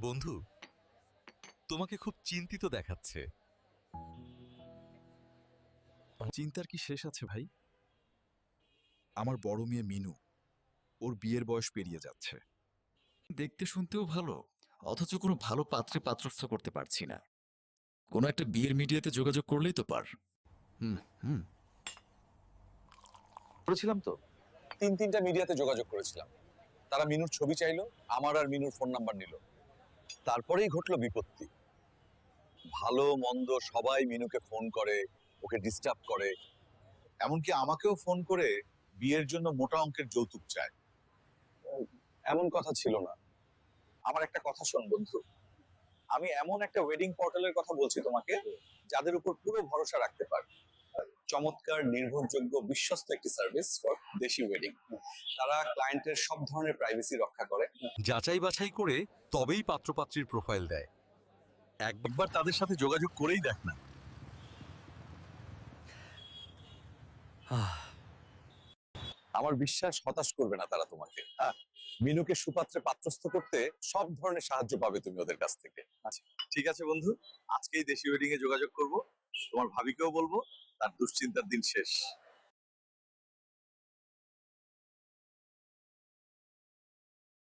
বন্ধু তোমাকে খুব চিন্তিত দেখাচ্ছে। চিন্তার কি শেষ আছে ভাই? আমার বড় মেয়ে মিনু ওর বিয়ের বয়স পেরিয়ে যাচ্ছে। দেখতে শুনতেও ভালো অথচ কোনো ভালো পাত্রে পাত্রস্থ করতে পারছি না। কোনো একটা বিয়ের মিডিয়াতে যোগাযোগ করলেই তো পার। হুম হুম। করেছিলাম তো। তিন তিনটা মিডিয়াতে যোগাযোগ করেছিলাম। তারা মিনুর ছবি চাইলো আমার আর মিনুর ফোন নাম্বার নিল। তারপরেই ঘটলো বিপত্তি। ভালো, মন্দ সবাই মিনুকে ফোন করে, ওকে ডিস্টার্ব করে। এমনকি আমাকেও ফোন করে বিয়ের জন্য মোটা অঙ্কের যৌতুক চায়। এমন কথা ছিল না। আমার একটা কথা শোন বন্ধু। আমি এমন একটা ওয়েডিং পোর্টালের কথা বলছি তোমাকে, যাদের উপর পুরো ভরসা রাখতে পারবে। চমৎকার নির্ভরযোগ্য বিশ্বস্ত একটি সার্ভিস ফর দেশি ওয়েডিং তারা ক্লায়েন্টের সব ধরনের প্রাইভেসি রক্ষা করে। যাচাই বাছাই করে তবেই পাত্রপাত্রীর প্রোফাইল দেয়। একবার তাদের সাথে যোগাযোগ করেই দেখ না। আমার বিশ্বাস হতাশ করবে না তারা তোমাকে। হ্যাঁ? মিনুকে সুপাত্রে পাত্রস্থ করতে সব ধরনের সাহায্য পাবে তুমি ওদের কাছ থেকে। আচ্ছা ঠিক আছে বন্ধু। আজকেই দেশি ওয়েডিং এ যোগাযোগ করব। তোমার ভাবিকেও বলব তার দুশ্চিন্তার দিন শেষ।